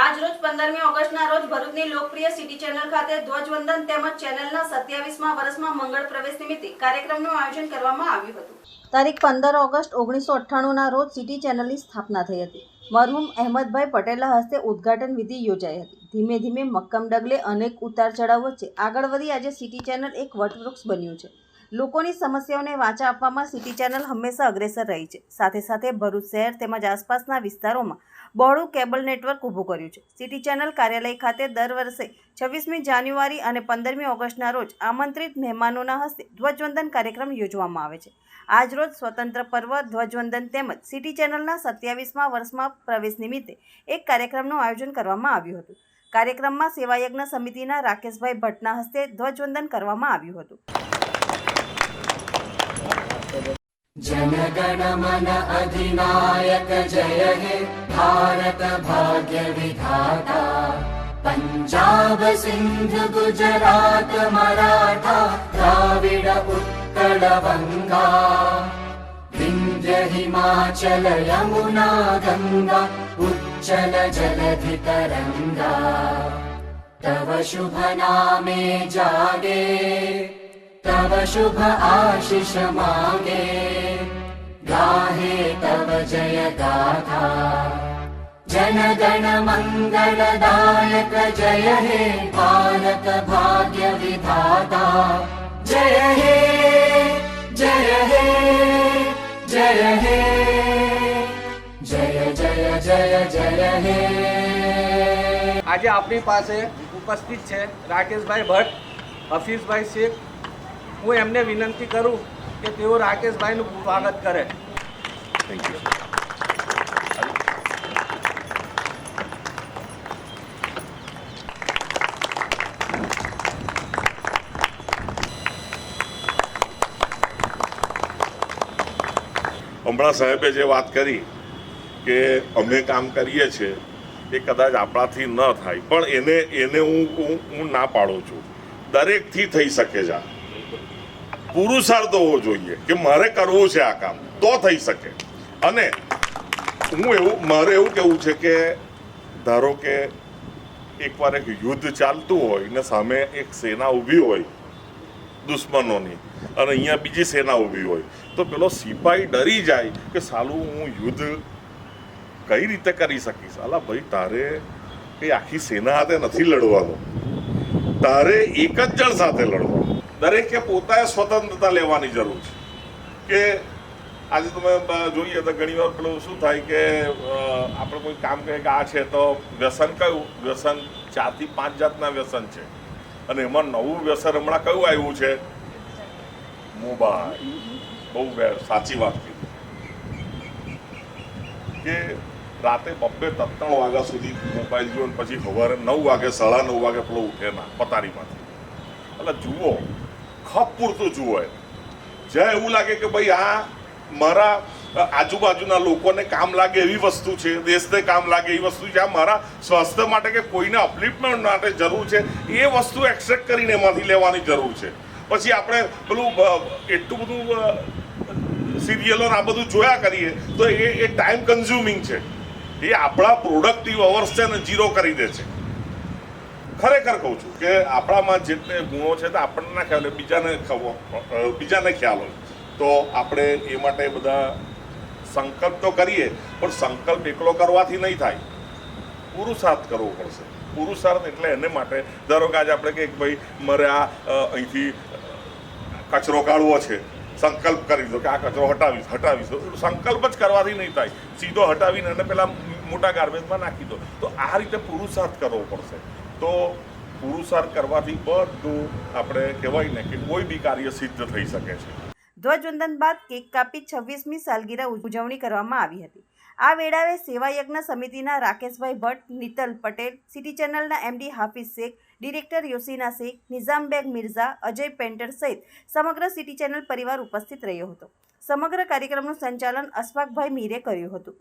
આજ રોજ પંદરમી ઓગસ્ટના રોજ ભરૂચની લોકપ્રિય સિટી ચેનલ ખાતે ધ્વજવંદન તેમજ ચેનલના સત્યાવીસમાં વર્ષમાં મંગળ પ્રવેશ નિમિત્તે કાર્યક્રમનું આયોજન કરવામાં આવ્યું હતું. તારીખ પંદર ઓગસ્ટ ઓગણીસો અઠ્ઠાણુંના રોજ સિટી ચેનલની સ્થાપના થઈ હતી. મરહુમ અહેમદભાઈ પટેલના હસ્તે ઉદ્ઘાટન વિધિ યોજાઈ હતી. ધીમે ધીમે મક્કમ ડગલે અનેક ઉતાર ચઢાવ વચ્ચે આગળ વધી આજે સિટી ચેનલ એક વટવૃક્ષ બન્યું છે. લોકોની સમસ્યાઓને વાચા આપવામાં સિટી ચેનલ હંમેશા અગ્રેસર રહી છે. સાથે સાથે ભરૂચ શહેર તેમજ આસપાસના વિસ્તારોમાં બહોળું કેબલ નેટવર્ક ઊભું કર્યું છે. સિટી ચેનલ કાર્યાલય ખાતે દર વર્ષે છવ્વીસમી જાન્યુઆરી અને પંદરમી ઓગસ્ટના રોજ આમંત્રિત મહેમાનોના હસ્તે ધ્વજવંદન કાર્યક્રમ યોજવામાં આવે છે. આજ રોજ સ્વતંત્ર પર્વ, ધ્વજવંદન તેમજ સિટી ચેનલના સત્યાવીસમા વર્ષમાં પ્રવેશ નિમિત્તે એક કાર્યક્રમનું આયોજન કરવામાં આવ્યું હતું. કાર્યક્રમમાં સેવાયજ્ઞ સમિતિના રાકેશભાઈ ભટ્ટના હસ્તે ધ્વજવંદન કરવામાં આવ્યું હતું जनगणमन अधिनायक जय हे भारत भाग्य विधाता पञ्जाब सिन्ध गुजरात मराठा द्राविड उत्कल वङ्गा विन्ध्य हिमाचल यमुना गङ्गा उच्चल जलधि तरङ्गा तव शुभ नामे जागे। तव शुभ आशिष मागे। गाहे तव जय गाथा। जन जय हे भारत भाग्य विधाता। जय हे આજે આપણી પાસે ઉપસ્થિત છે રાકેશભાઈ ભટ્ટ હફીઝભાઈ શેખ. હું એમને વિનંતી કરું કે તેઓ રાકેશભાઈનું સ્વાગત કરે. થેન્ક યુ હમણાં સાહેબે જે વાત કરી કે અમે કામ કરીએ છીએ, એ કદાચ આપણાથી ન થાય. પણ એને એને હું હું ના પાડું છું. દરેકથી થઈ શકે છે. પુરુષાર્થ હોવો જોઈએ કે મારે કરવું છે આ કામ, તો થઈ શકે. અને હું એવું, મારે એવું કહેવું છે કે ધારો કે એકવાર એક યુદ્ધ ચાલતું હોય ને સામે એક સેના ઊભી હોય, દુશ્મનોની, અને અહીંયા બીજી સેના ઊભી હોય, તો પેલો સિપાહી ડરી જાય કે સાલું હું યુદ્ધ કઈ રીતે કરી શકીશ? અલા ભાઈ, તારે કંઈ આખી સેના સાથે નથી લડવાનું. તારે એક જ જણ સાથે લડવાનું. દરેકે પોતાએ સ્વતંત્રતા લેવાની જરૂર છે. કે આજે તમે જોઈએ તો ઘણી વાર પેલું શું થાય કે આપણે કોઈ કામ કરીએ કે આ છે તો વ્યસન કયું? વ્યસન ચારથી પાંચ જાતના વ્યસન છે. અને એમાં નવું વ્યસન હમણાં કયું આવ્યું છે? મોબાઈલ. બહુ સાચી વાત કીધી. કે રાતે બબ્બે ત્રણ વાગ્યા સુધી મોબાઈલ ને પછી સવારે નવ વાગે, સાડા નવ વાગે પેલો ઉઠે ના પતારીમાંથી. એટલે જુઓ ખપ પૂરતું જુઓ જ્યાં એવું લાગે કે ભાઈ આ મારા આજુબાજુના લોકોને કામ લાગે એવી વસ્તુ છે, દેશને કામ લાગે એવી વસ્તુ છે, આ મારા સ્વાસ્થ્ય માટે કે કોઈને અપલિફમેન્ટ માટે જરૂર છે, એ વસ્તુ એક્સેપ્ટ કરીને એમાંથી લેવાની જરૂર છે. પછી આપણે પેલું એટલું બધું સિરિયલો આ બધું જોયા કરીએ, તો એ એ ટાઈમ કન્ઝ્યુમિંગ છે. એ આપણા પ્રોડક્ટિવ અવર્સ છે ને ઝીરો કરી દે છે. ખરેખર કહું છું કે આપણામાં જેટલે ગુણો છે તે આપણને ના ખ્યાલ હોય, બીજાને બીજાને ખ્યાલ હોય. તો આપણે એ માટે બધા સંકલ્પ તો કરીએ, પણ સંકલ્પ એકલો કરવાથી નહીં થાય. પુરુષાર્થ કરવો પડશે. પુરુષાર્થ એટલે એને માટે, ધારો કે આજે આપણે કે ભાઈ, મારે આ અહીંથી કચરો કાઢવો છે. સંકલ્પ કરી દો કે આ કચરો હટાવીશ હટાવીશ. સંકલ્પ જ કરવાથી નહીં થાય. સીધો હટાવીને અને પેલા મોટા ગાર્બેજમાં નાખી દો. તો આ રીતે પુરુષાર્થ કરવો પડશે. તો પુરુષાર્થ કરવાથી બધું આપણે કહેવાય ને કે કોઈ બી કાર્ય સિદ્ધ થઈ શકે છે. ધ્વજવંદન બાદ કેક કાપી છવ્વીસમી સાલગીરા ઉજવણી કરવામાં આવી હતી. આ વેળાએ સેવાયજ્ઞ સમિતિના રાકેશભાઈ ભટ્ટ, નીતલ પટેલ, સિટી ચેનલના એમડી હાફિઝ શેખ ડિરેક્ટર યોસીના શેખ, નિઝામબેગ મિર્ઝા, અજય પેન્ટર સહિત સમગ્ર સિટી ચેનલ પરિવાર ઉપસ્થિત રહ્યો હતો. સમગ્ર કાર્યક્રમનું સંચાલન અશફાકભાઈ મીરે કર્યું હતું.